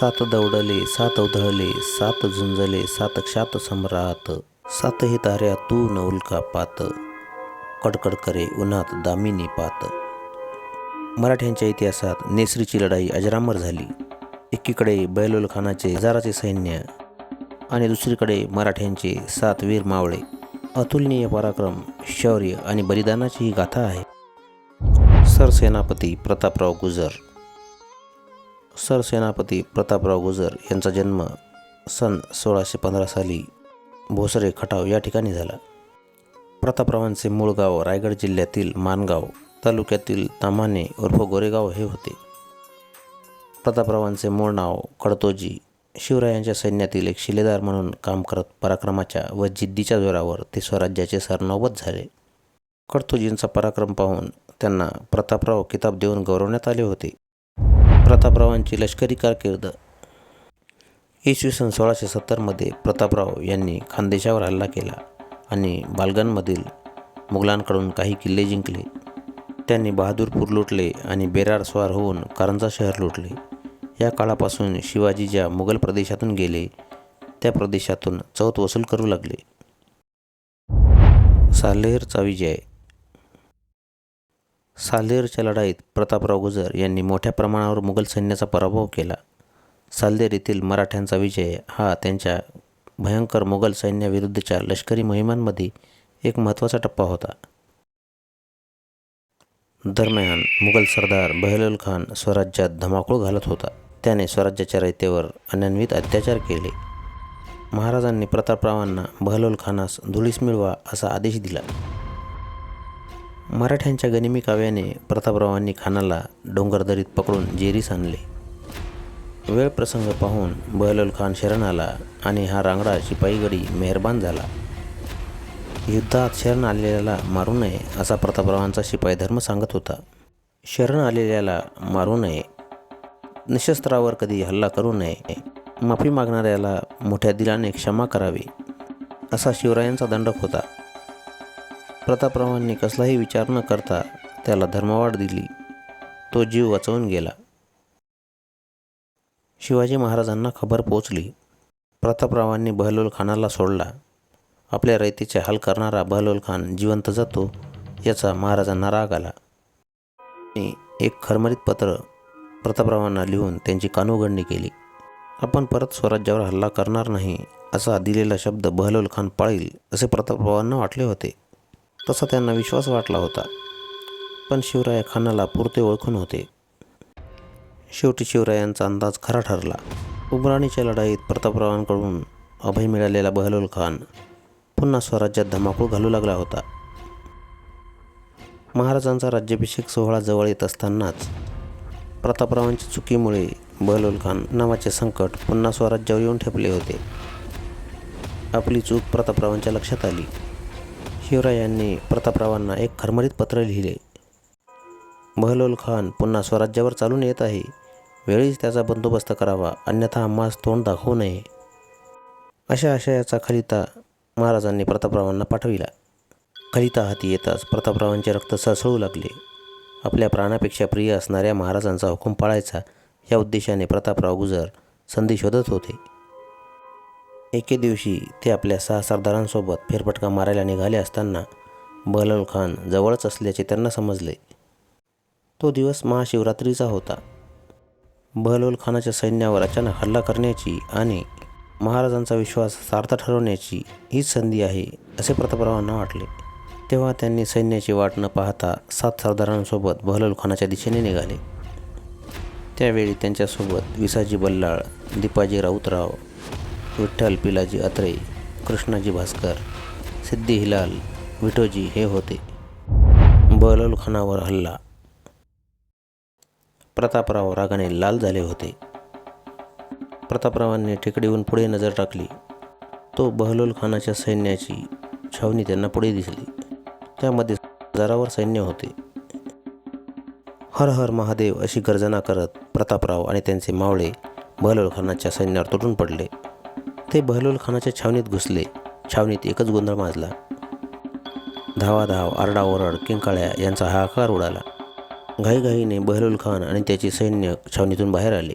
सात दौडले सात उधळले सात झुंजले सात क्षात सम्राट सातही ताऱ्या तू न उल्का पात. कडकड करे उन्हात दामिनी पात. मराठ्यांच्या इतिहासात नेसरीची लढाई अजरामर झाली. एकीकडे बैलोल खानाचे हजाराचे सैन्य आणि दुसरीकडे मराठ्यांचे सात वीर मावळे. अतुलनीय पराक्रम शौर्य आणि बलिदानाची ही गाथा आहे. सरसेनापती प्रतापराव गुजर सरसेनापती प्रतापराव गुजर यांचा जन्म सन सोळाशे पंधरा साली भोसरे खटाव या ठिकाणी झाला. प्रतापरावांचे मूळ गाव रायगड जिल्ह्यातील मानगाव तालुक्यातील तामाने उर्फ गोरेगाव हे होते. प्रतापरावांचे मूळ नाव कडतोजी शिवरायांच्या सैन्यातील एक शिलेदार म्हणून काम करत पराक्रमाच्या व जिद्दीच्या जोरावर ते स्वराज्याचे सरनौबत झाले. कडतोजींचा पराक्रम पाहून त्यांना प्रतापराव किताब देऊन गौरवण्यात आले होते. प्रतापरावांची लष्करी कारकीर्द. इसवी सन सोळाशे सत्तरमध्ये प्रतापराव यांनी खानदेशावर हल्ला केला आणि बालगनमधील मुघलांकडून काही किल्ले जिंकले. त्यांनी बहादूरपूर लुटले आणि बेरार स्वार होऊन कारंजा शहर लुटले. या काळापासून शिवाजी ज्या मुघल प्रदेशातून गेले त्या प्रदेशातून चौथ वसूल करू लागले. सालेहरचा विजय सालदेरच्या लढाईत प्रतापराव गुजर यांनी मोठ्या प्रमाणावर मुघल सैन्याचा पराभव केला. साल्देर येथील मराठ्यांचा विजय हा त्यांच्या भयंकर मुघल सैन्याविरुद्धच्या लष्करी मोहिमांमध्ये एक महत्त्वाचा टप्पा होता. दरम्यान मुघल सरदार बहलोल खान स्वराज्यात धमाकूळ घालत होता. त्याने स्वराज्याच्या रयतेवर अनन्वित अत्याचार केले. महाराजांनी प्रतापरावांना बहलोल खानास धुळीस मिळवा असा आदेश दिला. मराठ्यांच्या गनिमी काव्याने प्रतापरावांनी खानाला डोंगरदरीत पकडून जेरीस आणले. वेळ प्रसंग पाहून बहलोल खान शरण आला आणि हा रांगडा शिपाईगडी मेहरबान झाला. युद्धात शरण आलेल्याला मारू नये असा प्रतापरावांचा शिपाई धर्म सांगत होता. शरण आलेल्याला मारू नये निशस्त्रावर कधी हल्ला करू नये माफी मागणाऱ्याला मोठ्या दिलाने क्षमा करावी असा शिवरायांचा दंडक होता. प्रतापरावांनी कसलाही विचार न करता त्याला धर्मवाढ दिली. तो जीव वाचवून गेला. शिवाजी महाराजांना खबर पोचली प्रतापरावांनी बहलोल खानाला सोडला. आपल्या रयतीचे हाल करणारा बहलोल खान जिवंत जातो याचा महाराजांना राग आला. आणि एक खरमरीत पत्र प्रतापरावांना लिहून त्यांची कानोगंडी केली. आपण परत स्वराज्यावर हल्ला करणार नाही असा दिलेला शब्द बहलोल खान पाळील असे प्रतापरावांना वाटले होते. तसा त्यांना विश्वास वाटला होता. पण शिवराय खानाला पुरते ओळखून होते. शेवटी शिवरायांचा अंदाज खरा ठरला. उमराणीच्या लढाईत प्रतापरावांकडून अभय मिळालेला बहलोल खान पुन्हा स्वराज्यात धमाकूळ घालू लागला होता. महाराजांचा राज्याभिषेक सोहळा जवळ येत असतानाच प्रतापरावांच्या चुकीमुळे बहलोल खान नावाचे संकट पुन्हा स्वराज्यावर येऊन ठेपले होते. आपली चूक प्रतापरावांच्या लक्षात आली. शिवरायांनी प्रतापरावांना एक खरमरीत पत्र लिहिले. बहलोल खान पुन्हा स्वराज्यावर चालून येत आहे. वेळीच त्याचा बंदोबस्त करावा अन्यथा आम्हास तोंड दाखवू नये. अशा आशयाचा खलिता महाराजांनी प्रतापरावांना पाठविला. खलिता हाती येताच प्रतापरावांचे रक्त सळसळू लागले. आपल्या प्राणापेक्षा प्रिय असणाऱ्या महाराजांचा हुकूम पाळायचा या उद्देशाने प्रतापराव गुजर संधी शोधत होते. एके दिवशी ते आपल्या सहा सरदारांसोबत फेरफटका मारायला निघाले असताना बहलोल खान जवळच असल्याचे त्यांना समजले. तो दिवस महाशिवरात्रीचा होता. बहलोल खानाच्या सैन्यावर अचानक हल्ला करण्याची आणि महाराजांचा विश्वास सार्थ ठरवण्याची हीच संधी आहे असे प्रतापरावांना वाटले. तेव्हा त्यांनी सैन्याची वाट न पाहता सात सरदारांसोबत बहलोल खानाच्या दिशेने निघाले. त्यावेळी त्यांच्यासोबत विसाजी बल्लाळ दीपाजी राऊतराव विठ्ठल पिलाजी अत्रे कृष्णाजी भास्कर सिद्धी हिलाल विठोजी हे होते. बहलोल खानावर हल्ला. प्रतापराव रागाने लाल झाले होते. प्रतापरावांनी टेकडीहून पुढे नजर टाकली. तो बहलोल खानाच्या सैन्याची छावणी त्यांना पुढे दिसली. त्यामध्ये हजारावर सैन्य होते. हर हर महादेव अशी गर्जना करत प्रतापराव आणि त्यांचे मावळे बहलोल खानाच्या सैन्यावर तुटून पडले. ते बहलोल खानाच्या छावणीत घुसले. छावणीत एकच गोंधळ माजला. धावाधाव आरडाओरड किंकाळ्या यांचा हाहाकार उडाला. घाईघाईने बहलोल खान आणि त्याचे सैन्य छावणीतून बाहेर आले.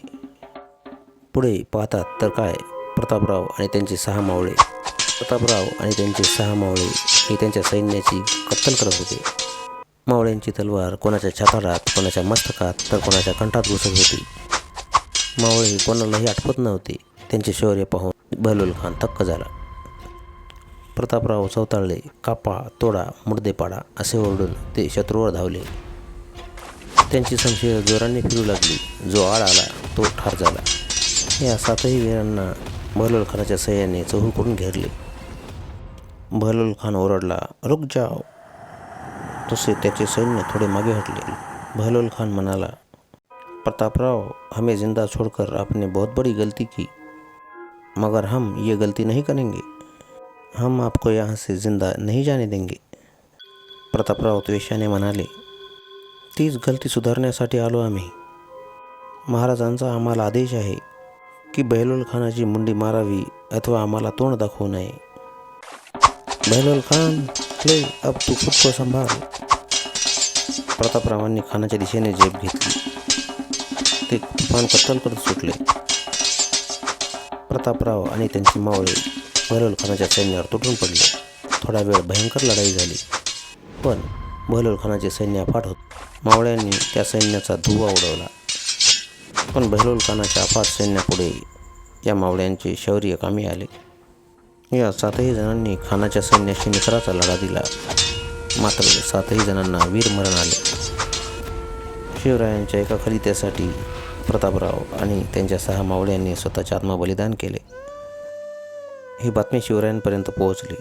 पुढे पाहतात तर काय? प्रतापराव आणि त्यांचे सहा मावळे. प्रतापराव आणि त्यांचे सहा मावळे हे त्यांच्या सैन्याची कत्तल करत होते. मावळ्यांची तलवार कोणाच्या छाताडात कोणाच्या मस्तकात तर कोणाच्या कंठात घुसत होती. मावळे कोणालाही आठवत नव्हते. त्यांचे शौर्य पाहून बहलोल खान थक्क झाला. प्रतापराव चौताळले कापा तोडा मुर्देपाडा पाडा असे ओरडून ते शत्रूवर धावले. त्यांची संशय जोराने फिरू लागली. जो आळ आला तो ठार झाला. या सातही वीरांना बहलोल खानाच्या सह्याने चहूकडून घेरले. बहलोल खान ओरडला रुक जाओ. तसे त्याचे सैन्य थोडे मागे हटले. बहलोल खान म्हणाला प्रतापराव हमें जिंदा छोड़कर आपने बहुत बड़ी गलती की मगर हम ये गलती नहीं करेंगे। हम आपको यहाँ से जिंदा नहीं जाने देंगे। प्रतापराव त्वेषाने म्हणाले तीच गलती सुधारण्यासाठी आलो आम्ही। महाराजांचा आम्हाला आदेश आहे की बहलोल खानाची मुंडी मारावी अथवा आम्हाला तोंड दाखवू नये। बहलोल खान ले अब तू खुद को संभाळ प्रतापरावांनी खानाच्या दिशेने झेप घेतली. ते तुफान कत्तल करत सुटले. प्रतापराव आणि त्यांची मावळे बहलोल खानाच्या सैन्यावर तुटून पडले. थोडा वेळ भयंकर लढाई झाली. पण बहलोल खानाचे सैन्य अफाट होत. मावळ्यांनी त्या सैन्याचा धुवा उडवला. पण बहलोल खानाच्या अफाट सैन्यापुढे या मावळ्यांचे शौर्य कामी आले. या सातही जणांनी खानाच्या सैन्याशी निकराचा लढा दिला. मात्र सातही जणांना वीरमरण आले. शिवरायांच्या एका खलित्यासाठी प्रतापराव आणि त्यांच्या सहा मावळ्यांनी स्वतःचे आत्मबलिदान केले. ही बातमी शिवरायांपर्यंत पोहोचली.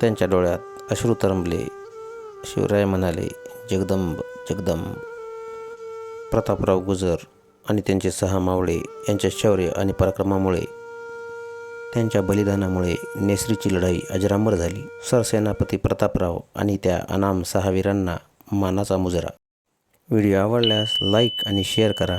त्यांच्या डोळ्यात अश्रू तरंबले. शिवराय म्हणाले जगदंब जगदंब. प्रतापराव गुजर आणि त्यांचे सहा मावळे यांच्या शौर्य आणि पराक्रमामुळे त्यांच्या बलिदानामुळे नेसरीची लढाई अजरामर झाली. सरसेनापती प्रतापराव आणि त्या अनाम सहावीरांना मानाचा मुजरा. व्हिडिओ आवडल्यास लाईक आणि शेअर करा.